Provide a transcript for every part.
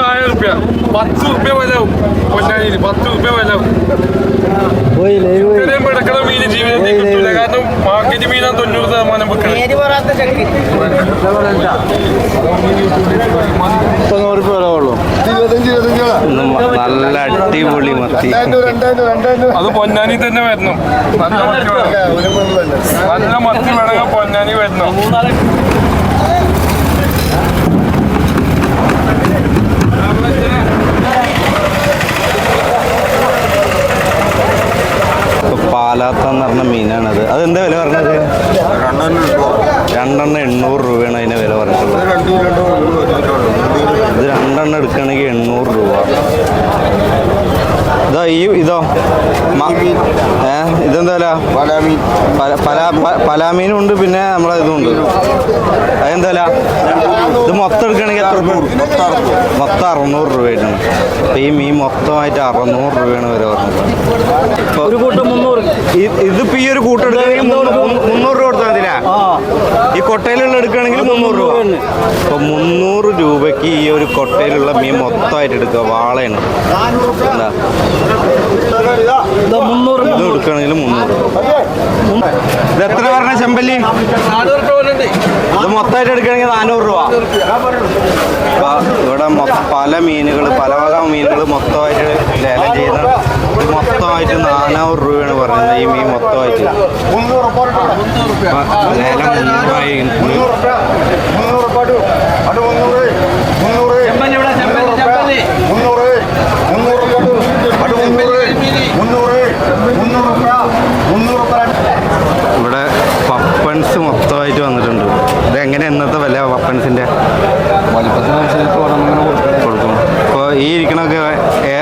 ആയിരം റുപ്യ പത്ത് റുപ്യ വിലവും പൊന്നാനിയിൽ പത്ത് റുപ്യ വിലവും ഇത്രയും പിടക്കണ മീന് ജീവിതത്തിൽ കിട്ടില്ല കാരണം മാർക്കറ്റ് മീനാണ് തൊണ്ണൂറ് ശതമാനം വെക്കണത് തൊണ്ണൂറ് രൂപ ഉള്ളൂ ഇന്ന് മ- നല്ല അടിപൊളി മത്തി അത് പൊന്നാനി തന്നെ വരണം. നല്ല മത്തി വേണം. നല്ല മത്തി വേണമെങ്കിൽ പൊന്നാനി വരണം. ഇപ്പൊ പാലാത്ത എന്ന് പറഞ്ഞ മീനാണത്. അത് എന്താ വില പറഞ്ഞത്? രണ്ടെണ്ണം എണ്ണൂറ് രൂപയാണ് അതിന്റെ വില പറഞ്ഞിട്ടുള്ളത്. ഇത് രണ്ടെണ്ണം എടുക്കുകയാണെങ്കിൽ എണ്ണൂറ് രൂപ. ഇതോ ഈ ഇതോ ഏ ഇതെന്താ പലാമീനും ഉണ്ട് പിന്നെ നമ്മളെ ഇതും ഉണ്ട് അതെന്താ ഇത് മൊത്തം എടുക്കുകയാണെങ്കിൽ എത്ര രൂപ? മൊത്തം അറുന്നൂറ് അപ്പൊ ഈ മീൻ മൊത്തമായിട്ട് അറുന്നൂറ് രൂപയാണ് വരെ പറഞ്ഞത്. ഇതിപ്പോ ഈ ഒരു കൂട്ടം എടുക്കുകയാണെങ്കിൽ മുന്നൂ- മുന്നൂറ് രൂപ കൊടുത്താൽ മതില്ലേ ഈ കൊട്ടയിലുള്ള എടുക്കുകയാണെങ്കിൽ മുന്നൂറ് രൂപ. അപ്പൊ മുന്നൂറ് രൂപയ്ക്ക് ഈ ഒരു കൊട്ടയിലുള്ള മീൻ മൊത്തമായിട്ട് എടുക്കുക. വാളയാണ്. എന്താ? ഇത് എടുക്കുകയാണെങ്കിൽ മുന്നൂറ്. ഇത് എത്ര പറഞ്ഞ ചെമ്പല്ലി? ഇത് മൊത്തമായിട്ട് എടുക്കുകയാണെങ്കിൽ നാനൂറ് രൂപ. ഇവിടെ പല മീനുകൾ പല വക മീനുകൾ മൊത്തമായിട്ട് ലേലം ചെയ്യുന്ന മൊത്തമായിട്ട് നാനൂറ് രൂപയാണ് പറയുന്നത് ഈ മീൻ മൊത്തമായിട്ട്. ലേലം ലേലം മുന്നൂറായി ഇവിടെ പപ്പൻസ് മൊത്തമായിട്ട് വന്നിട്ടുണ്ട് ഇത് എങ്ങനെ ഇന്നത്തെ വില പപ്പൻസിന്റെ കൊടുക്കും. ഇപ്പോൾ ഈ ഇരിക്കണൊക്കെ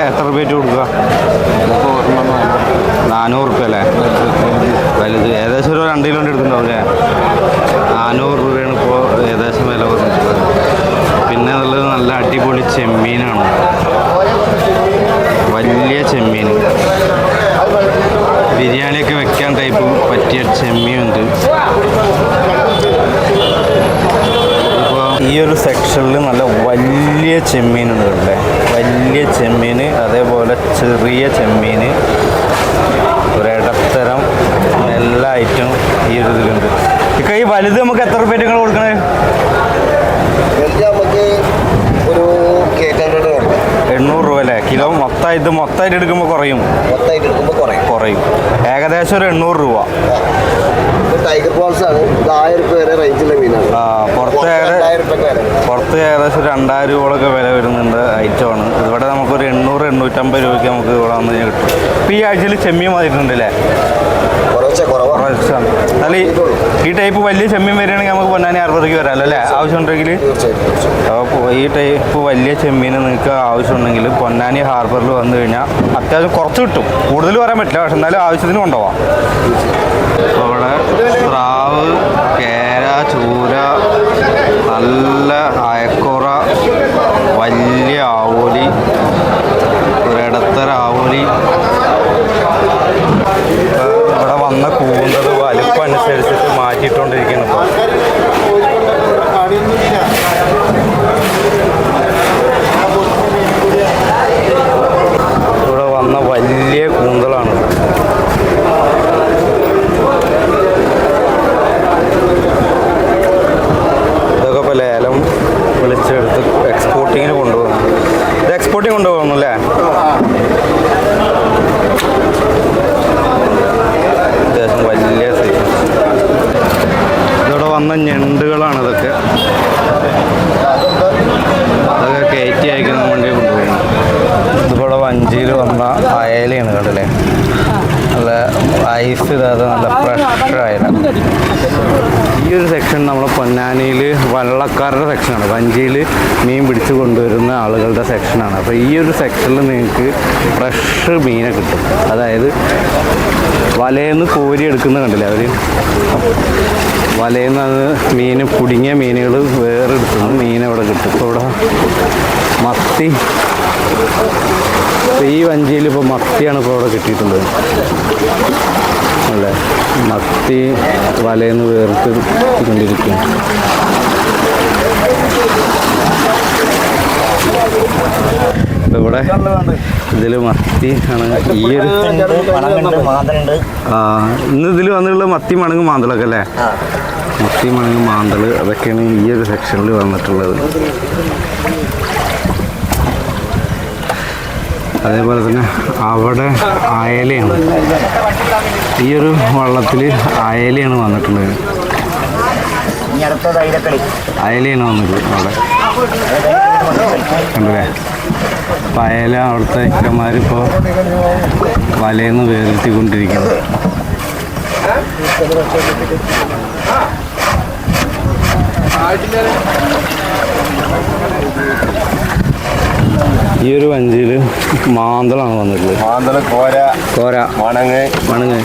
എത്ര രൂപ കൊടുക്കുക? നാനൂറ് റുപ്യ അല്ലേ? വലുത്. ഏകദേശം ഒരു രണ്ട് കിലോ എടുക്കുന്നുണ്ടാവും അല്ലേ? നാനൂറ് രൂപയാണ് ഇപ്പോൾ ഏകദേശം വില പറഞ്ഞിട്ടുള്ളത് പിന്നെ നല്ല അടിപൊളി ചെമ്മീനാണ്. വലിയ ചെമ്മീൻ. ബിരിയാണിയൊക്കെ വെക്കാൻ ടൈപ്പ് പറ്റിയ ചെമ്മീനുണ്ട് ഇപ്പോൾ ഈ ഒരു സെക്ഷനിൽ നല്ല വലിയ ചെമ്മീനുണ്ട് ഇവിടെ. വലിയ ചെമ്മീൻ അതേപോലെ ചെറിയ ചെമ്മീൻ ഒരിടത്തരം എല്ലാ ഐറ്റവും ഈ ഒരു ഇതിലുണ്ട്. ഇപ്പം ഈ വലുത് നമുക്ക് എത്ര റുപ്യ നിങ്ങൾ കൊടുക്കണേ? ഒരു എണ്ണൂറ് രൂപ അല്ലേ? കിലോ മൊത്തം മൊത്തമായിട്ട് എടുക്കുമ്പോൾ കുറയും? മൊത്തമായിട്ട് എടുക്കുമ്പോൾ കുറയും. കുറയും. ഏകദേശം ഒരു എണ്ണൂറ് രൂപ. ഇത് ടൈഗർ ആണ്. ഇത് ആയിരം രൂപ വരെ റേഞ്ചിലെ മീനാണ്. ആ, പുറത്ത് ഏക- രണ്ടായിരം രൂപ വരെ പുറത്ത് ഏകദേശം രണ്ടായിരം രൂപയോളൊക്കെ വില വരുന്നുണ്ട് ഐറ്റമാണ്. ഇവിടെ നമുക്കൊരു എണ്ണൂറ് എണ്ണൂറ്റമ്പത് രൂപയ്ക്ക് നമുക്ക് ഇവിടെ വന്ന് കിട്ടും. ഇപ്പം ഈ ആഴ്ചയിൽ ചെമ്മീൻ വന്നിട്ടുണ്ട് അല്ലേ ഈ ഈ ടൈപ്പ് വലിയ ചെമ്മീൻ വരികയാണെങ്കിൽ നമുക്ക് പൊന്നാനി അറുപതിക്ക് വരാമല്ലോ അല്ലേ? ആവശ്യമുണ്ടെങ്കിൽ. അപ്പോൾ ഈ ടൈപ്പ് വലിയ ചെമ്മീൻ നിങ്ങൾക്ക് ആവശ്യമുണ്ടെങ്കിൽ പൊന്നാനി ഹാർബറിൽ വന്നു കഴിഞ്ഞാൽ അത്യാവശ്യം കുറച്ച് കിട്ടും. കൂടുതൽ പറയാൻ പറ്റില്ല പക്ഷെ എന്നാലും ആവശ്യത്തിന് കൊണ്ടുപോകാം അപ്പോൾ ഇവിടെ സ്രാവ് കേര ചൂര നല്ല അയക്കുറ വലിയ ആവോലി ഒരിടത്തര ആവോലി ഇപ്പൊ ഇവിടെ വന്ന കൂന്തത് വലിപ്പം അനുസരിച്ചിട്ട് മാറ്റിയിട്ടുകൊണ്ടിരിക്കുന്നു ഇപ്പോൾ ഇവിടെ വന്ന വലിയ കൂന്തളാണ് ഇതൊക്കെ ഇപ്പോൾ ലേലം വിളിച്ചെടുത്ത് എക്സ്പോർട്ടിങ്ങിന് കൊണ്ടുപോകുന്നു ഇത് എക്സ്പോർട്ടിങ് കൊണ്ടുപോകുന്നു അല്ലേ അത്യാവശ്യം വലിയ സൈസ് ഇവിടെ വന്ന ഞണ്ടുകളാണ് ഇതൊക്കെ അതൊക്കെ കയറ്റി അയക്കുന്ന വണ്ടി കൊണ്ടുപോകുന്നു ഇതിവിടെ വഞ്ചിയിൽ വന്ന അയലയാണ് കണ്ടില്ലേ നല്ല ഐസ് ഇടാതെ നല്ല ഫ്രഷ് അയല ഈ ഒരു സെക്ഷൻ നമ്മൾ പൊന്നാനിയിൽ വള്ളക്കാരുടെ സെക്ഷനാണ് വഞ്ചിയിൽ മീൻ പിടിച്ചു കൊണ്ടുവരുന്ന ആളുകളുടെ സെക്ഷനാണ് അപ്പോൾ ഈ ഒരു സെക്ഷനിൽ നിങ്ങൾക്ക് ഫ്രഷ് മീനെ കിട്ടും അതായത് വലയെന്ന് കോരി എടുക്കുന്ന കണ്ടില്ലേ അവർ വലയിൽ മീൻ കുടുങ്ങിയ മീനുകൾ വേറെ എടുക്കുന്നു മീൻ അവിടെ കിട്ടും ഇപ്പോൾ ഇവിടെ മത്തി ഈ വഞ്ചിയിൽ ഇപ്പോൾ മത്തിയാണ് ഇപ്പോൾ അവിടെ കിട്ടിയിട്ടുള്ളത് അല്ലേ? മത്തി വലയെന്ന് വേർത്ത് കൊണ്ടിരിക്കും ഇവിടെ ഇതിൽ മത്തി ആണ്. ഈ ഒരു ആ ഇന്ന് ഇതിൽ വന്നിട്ടുള്ള മത്തി മണങ്ങ് മാന്തളൊക്കെ അല്ലേ? മത്തി മണങ്ങ് മാന്തൾ. അതൊക്കെയാണ് ഈ ഒരു സെക്ഷനിൽ വന്നിട്ടുള്ളത്. അതേപോലെ തന്നെ അവിടെ അയലയാണ്. ഈ ഒരു വള്ളത്തിൽ അയലയാണ് വന്നിട്ടുള്ളത്. അയലയാണ് വന്നിട്ടുള്ളത് അവിടെ. കണ്ടല്ലേ? അപ്പം അയല അവിടുത്തെ ഇക്കന്മാരിപ്പോൾ വലയെന്ന് വേർതിരിക്കൊണ്ടിരിക്കുന്നു ഈ ഒരു വഞ്ചിയിൽ മാന്തളാണ് വന്നിട്ടുള്ളത്. മാന്തള കോര കോര മണങ്ങ് മണങ്ങ്.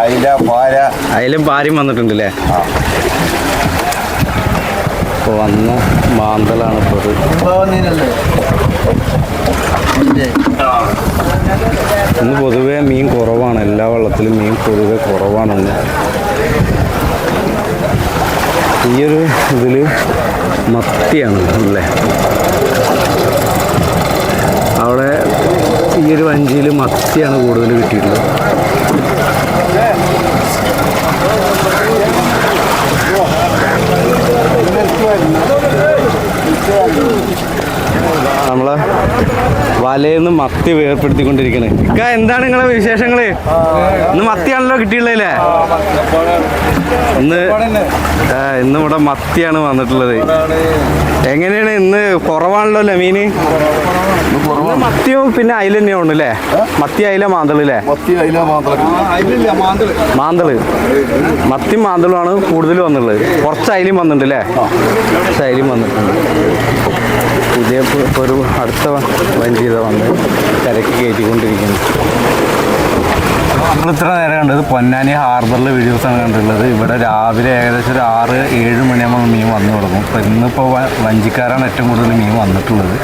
അയില പാര. പാര്യം വന്നിട്ടുണ്ട് അല്ലേ ഇപ്പോൾ വന്ന മാന്തളാണ് ഇപ്പോൾ ഇത്. ഇന്ന് പൊതുവേ മീൻ കുറവാണ്. എല്ലാ വള്ളത്തിലും മീൻ പൊതുവെ കുറവാണെന്ന് ഈയൊരു ഇതിൽ ഇതിൽ മത്തിയാണ് അല്ലേ അവിടെ ഈ ഒരു വഞ്ചിയിൽ മത്തിയാണ് കൂടുതൽ കിട്ടിയിട്ടുള്ളത്. നമ്മളെ വലയിന്ന് മത്തി വേർപ്പെടുത്തിക്കൊണ്ടിരിക്കണേ. ഇക്ക എന്താണ് നിങ്ങളെ വിശേഷങ്ങൾ? ഇന്ന് മത്തിയാണല്ലോ കിട്ടിയുള്ളേ ഇന്ന് ആ, ഇന്ന് ഇവിടെ മത്തിയാണ് വന്നിട്ടുള്ളത്. എങ്ങനെയാണ് ഇന്ന് കുറവാണല്ലോ അല്ലേ മീന്? മത്തിയും പിന്നെ അയില തന്നെയാണ് അല്ലേ? മത്തി അയില മാന്തളല്ലേ മത്തി അയില മാന്തള. മാന്തൾ. മത്തി മാന്തളുമാണ് കൂടുതലും വന്നുള്ളത് കുറച്ച് അയിലും വന്നിട്ടുണ്ട് അല്ലേ? കുറച്ച് അയിലും വന്നിട്ടുണ്ട്. പുതിയ ഇപ്പോൾ ഇപ്പൊ ഒരു അടുത്ത വഞ്ചിത വന്ന് കരക്ക് കയറ്റിക്കൊണ്ടിരിക്കുന്നു. നമ്മൾ ഇത്ര നേരം കണ്ടത് പൊന്നാനി ഹാർബറിലെ വീഡിയോസാണ് കണ്ടിട്ടുള്ളത്. ഇവിടെ രാവിലെ ഏകദേശം ഒരു ആറ് ഏഴ് മണിയാകുമ്പോൾ മീൻ വന്നു തുടങ്ങും. അപ്പോൾ ഇന്നിപ്പോൾ വഞ്ചിക്കാരാണ് ഏറ്റവും കൂടുതൽ മീൻ വന്നിട്ടുള്ളത്.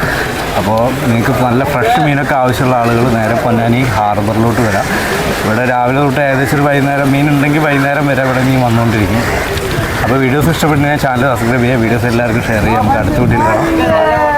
അപ്പോൾ നിങ്ങൾക്ക് നല്ല ഫ്രഷ് മീനൊക്കെ ആവശ്യമുള്ള ആളുകൾ നേരെ പൊന്നാനി ഹാർബറിലോട്ട് വരാം. ഇവിടെ രാവിലെ തൊട്ട് ഏകദേശം ഒരു വൈകുന്നേരം മീൻ ഉണ്ടെങ്കിൽ വൈകുന്നേരം വരെ ഇവിടെ മീൻ വന്നുകൊണ്ടിരിക്കും. അപ്പോൾ വീഡിയോസ് ഇഷ്ടപ്പെട്ടെങ്കിൽ ചാനൽ സബ്സ്ക്രൈബ് ചെയ്യുക വീഡിയോസ് എല്ലാവർക്കും ഷെയർ ചെയ്യാം നമുക്ക് അടുത്ത വീട്ടിൽ കാണാം.